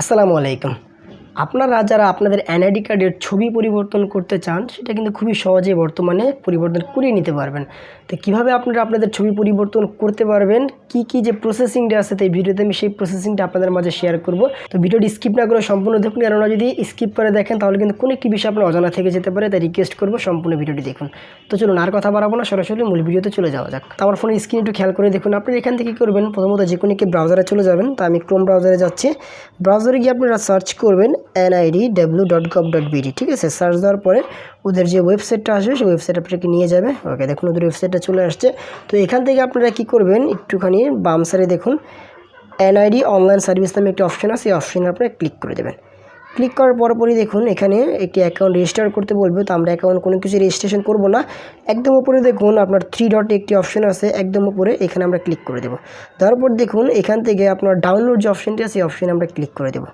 আসসালামু আলাইকুম। আপনারা যারা আপনাদের এনআইডি কার্ডের ছবি পরিবর্তন করতে চান, সেটা কিন্তু খুবই সহজে বর্তমানে পরিবর্তন করিয়ে নিতে পারবেন। তো কীভাবে আপনারা আপনাদের ছবি পরিবর্তন করতে পারবেন, কি কি যে প্রসেসিংটা আছে, তো এই ভিডিওতে আমি সেই প্রসেসিংটা আপনাদের মাঝে শেয়ার করব। তো ভিডিওটি স্কিপ না করে সম্পূর্ণ দেখুন, কেননা যদি স্কিপ করে দেখেন, তাহলে কিন্তু কোনো একটি বিষয় আপনার অজানা থেকে যেতে পারে, তাই রিকোয়েস্ট করব সম্পূর্ণ ভিডিওটি দেখুন। তো চলুন, আর কথা বাড়াবো না, সরাসরি মূল ভিডিওতে চলে যাওয়া যাক। তো আমার ফোনের স্ক্রিন একটু খেয়াল করে দেখুন, আপনি এখান থেকে কী করবেন, প্রথমত যে কোনো একটি ব্রাউজারে চলে যাবেন। তা আমি ক্রোম ব্রাউজারে যাচ্ছি। ব্রাউজারে গিয়ে আপনারা সার্চ করবেন NID W dot gov dot BD ঠিক আছে? সার্চ দেওয়ার পরে ওদের যে ওয়েবসাইটটা আসবে, সেই ওয়েবসাইট আপনাকে নিয়ে যাবে। ওকে দেখুন ওদের ওয়েবসাইটটা চলে আসছে। তো এখান থেকে আপনারা কী করবেন? একটুখানি বাম সাইডে দেখুন এনআইডি অনলাইন সার্ভিস নামে একটি অপশন আছে, এই অপশানে আপনারা ক্লিক করে দেবেন। ক্লিক করার পরপরই দেখুন, এখানে একটি অ্যাকাউন্ট রেজিস্টার করতে বলবে। তো আমরা অ্যাকাউন্ট কোনো কিছু রেজিস্ট্রেশন করব না। একদম উপরে দেখুন, আপনার থ্রি ডট একটি অপশন আছে, একদম উপরে, এখানে আমরা ক্লিক করে দেবো। তারপর দেখুন, এখান থেকে আপনার ডাউনলোড যে অপশনটি আছে সেই অপশানে আমরা ক্লিক করে দেবো।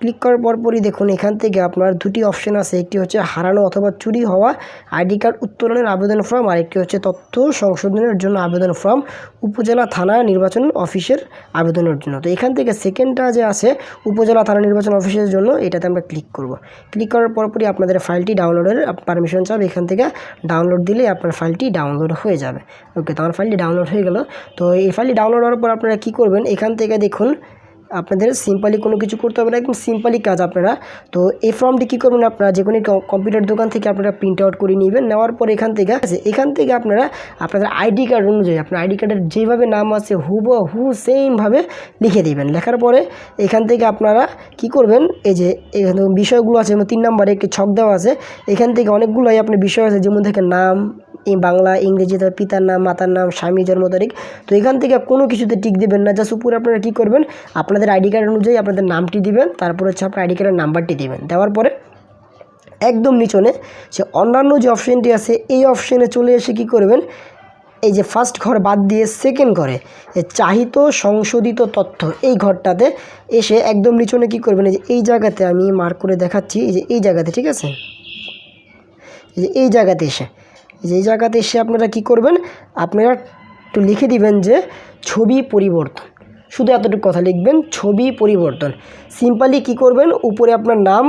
ক্লিক করার পরপরই দেখুন, এখান থেকে আপনার দুটি অপশন আছে। একটি হচ্ছে হারানো অথবা চুরি হওয়া আইডি কার্ড উত্তোলনের আবেদন ফর্ম, আর একটি হচ্ছে তথ্য সংশোধনের জন্য আবেদন ফর্ম, উপজেলা থানা নির্বাচন অফিসের আবেদনের জন্য। তো এখান থেকে সেকেন্ডটা যে আছে, উপজেলা থানা নির্বাচন অফিসের জন্য, এটাতে আমরা ক্লিক করব। ক্লিক করার পরপরই আপনাদের ফাইলটি ডাউনলোডের পারমিশন চাবে। এখান থেকে ডাউনলোড দিলে আপনার ফাইলটি ডাউনলোড হয়ে যাবে। ওকে, তো আমার ফাইলটি ডাউনলোড হয়ে গেল। তো এই ফাইলটি ডাউনলোড হওয়ার পর আপনারা কী করবেন? এখান থেকে দেখুন আপনাদের সিম্পলি কোনো কিছু করতে হবে না, একদম সিম্পলি কাজ আপনারা। তো এই ফর্মটি কী করবেন আপনারা, যে কোনো কম্পিউটার দোকান থেকে আপনারা প্রিন্ট আউট করে নেবেন, নেওয়ার পর এখান থেকে আছে, এখান থেকে আপনারা আপনাদের আইডি কার্ড অনুযায়ী, আপনার আইডি কার্ডের যেভাবে নাম আছে হুব হু সেমভাবে লিখে দিবেন। লেখার পরে এখান থেকে আপনারা কি করবেন, এই যে বিষয়গুলো আছে, যেমন তিন নম্বরে একটি ছক দেওয়া আছে, এখান থেকে অনেকগুলোই আপনার বিষয় আছে, যেমন থেকে নাম বাংলা, ইংরেজি, তারপর পিতার নাম, মাতার নাম, স্বামী, জন্ম তারিখ। তো এখান থেকে কোনো কিছুতে টিক দেবেন না। জাস্ট উপরে আপনারা কী করবেন? আপনাদের আইডি কার্ড অনুযায়ী আপনাদের নামটি দিবেন। তারপর হচ্ছে আপনার আইডি কার্ডের নাম্বারটি দিবেন। দেওয়ার পরে একদম নিচনে সে অন্যান্য যে অপশানটি আছে, এই অপশানে চলে এসে কি করবেন? এই যে ফার্স্ট ঘর বাদ দিয়ে সেকেন্ড ঘরে চাহিত সংশোধিত তথ্য এই ঘরটাতে এসে একদম নিচনে কি করবেন? এই যে এই জায়গাতে আমি মার্ক করে দেখাচ্ছি। এই যে এই জায়গাতে, ঠিক আছে? এই যে এই জায়গাতে এসে যে জায়গাতে এসে আপনারা কি করবেন, আপনারা একটু লিখে দিবেন যে ছবি পরিবর্তন। শুধু এতটুকু কথা লিখবেন, ছবি পরিবর্তন। সিম্পালি কি করবেন, উপরে আপনার নাম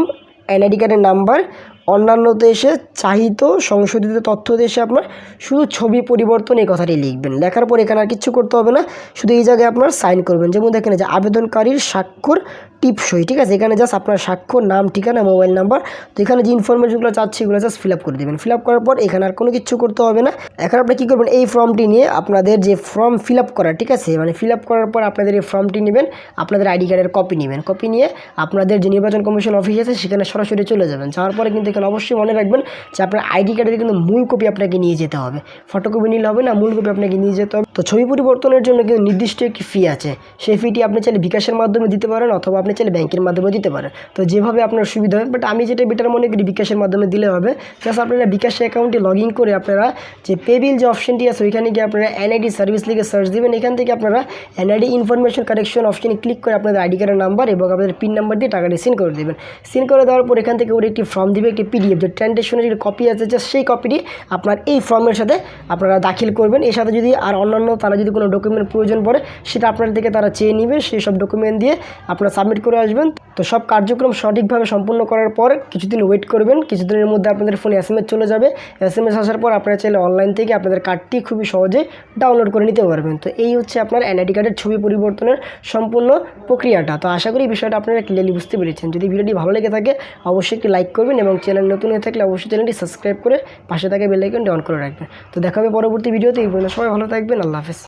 এনআইডি কার্ডের নাম্বার অন্যান্যতে দেশে চাহিত, সংশোধিত তথ্য দেশে আপনার শুধু ছবি পরিবর্তন এই কথাটি লিখবেন। লেখার পর এখানে আর কিচ্ছু করতে হবে না, শুধু এই জায়গায় আপনার সাইন করবেন। যেমন দেখেন যে আবেদনকারীর স্বাক্ষর টিপসই, ঠিক আছে? এখানে জাস্ট আপনার স্বাক্ষর, নাম, ঠিকানা মোবাইল নাম্বার তো এখানে যে ইনফরমেশনগুলো চাচ্ছি এগুলো জাস্ট ফিল আপ করে দেবেন। ফিল আপ করার পর এখানে আর কোনো কিছু করতে হবে না। এখন আপনি কী করবেন? এই ফর্মটি নিয়ে আপনাদের যে ফর্ম ফিল আপ করা ঠিক আছে? মানে ফিল আপ করার পর আপনাদের এই ফর্মটি নেবেন, আপনাদের আইডি কার্ডের কপি নেবেন। কপি নিয়ে আপনাদের যে নির্বাচন কমিশন অফিস আছে, সেখানে সরাসরি চলে যাবেন। যাওয়ার পরে কিন্তু এখানে অবশ্যই মনে রাখবেন যে আপনার আইডি কার্ডের কিন্তু মূল কপি আপনাকে নিয়ে যেতে হবে। ফটোকপি নিলে হবে না, মূল কপি আপনাকে নিয়ে যেতে হবে। তো ছবি পরিবর্তনের জন্য কিন্তু নির্দিষ্ট একটি ফি আছে। সেই ফিটি আপনি চাইলে বিকাশের মাধ্যমে দিতে পারেন অথবা আপনি চাইলে ব্যাংকের মাধ্যমে দিতে পারেন। তো যেভাবে আপনার সুবিধা হয় বাট আমি যেটা বেটার মনে করি বিকাশের মাধ্যমে দিলে হবে প্লাস আপনারা বিকাশ অ্যাকাউন্টে লগ ইন করে আপনারা যে পেবিল যে অপশনটি আছে, ওইখানে গিয়ে আপনারা এনআইডি সার্ভিস লিখে সার্চ দেবেন। এখান থেকে আপনারা এনআইডি ইনফরমেশন কারেকশন অপশনে ক্লিক করে আপনাদের আইডি কার্ডের নাম্বার এবং আপনাদের পিন নাম্বার দিয়ে টাকাটি সেন্ড করে দেবেন। সেন্ড করে দেওয়ার পর এখান থেকে ওর একটি ফর্ম দিবে, একটি পিডিএফ যে ট্রানজেকশনের যে কপি আছে জাস্ট সেই কপিটি আপনার এই ফর্মের সাথে আপনারা দাখিল করবেন। এর সাথে যদি আর অন্যান্য তারা যদি কোনো ডকুমেন্ট প্রয়োজন পড়ে, সেটা আপনার থেকে তারা চেয়ে নেবে। সেই সব ডকুমেন্ট দিয়ে আপনারা সাবমিট করে আসবেন। তো সব কার্যক্রম সঠিকভাবে সম্পূর্ণ করার পর কিছুদিন ওয়েট করবেন। কিছুদিনের মধ্যে আপনাদের ফোনে এস চলে যাবে। এস আসার পর আপনারা চাইলে অনলাইন থেকে আপনাদের কার্ডটি খুবই সহজে ডাউনলোড করে নিতে পারবেন। তো এই হচ্ছে আপনার এনআইডি কার্ডের ছবি পরিবর্তনের সম্পূর্ণ প্রক্রিয়াটা। তো আশা করি বিষয়টা আপনারা ক্লিয়ারলি বুঝতে পেরেছেন। যদি ভিডিওটি ভালো লেগে থাকে, অবশ্যই একটি লাইক করবেন এবং চ্যানেল নতুন হয়ে থাকলে অবশ্যই চ্যানেলটি সাবস্ক্রাইব করে পাশে থাকা বেলাইকনটি অন করে রাখবেন। তো দেখা হবে পরবর্তী ভিডিওতে, এই সবাই ভালো থাকবেন, আল্লাহ হাফেজ।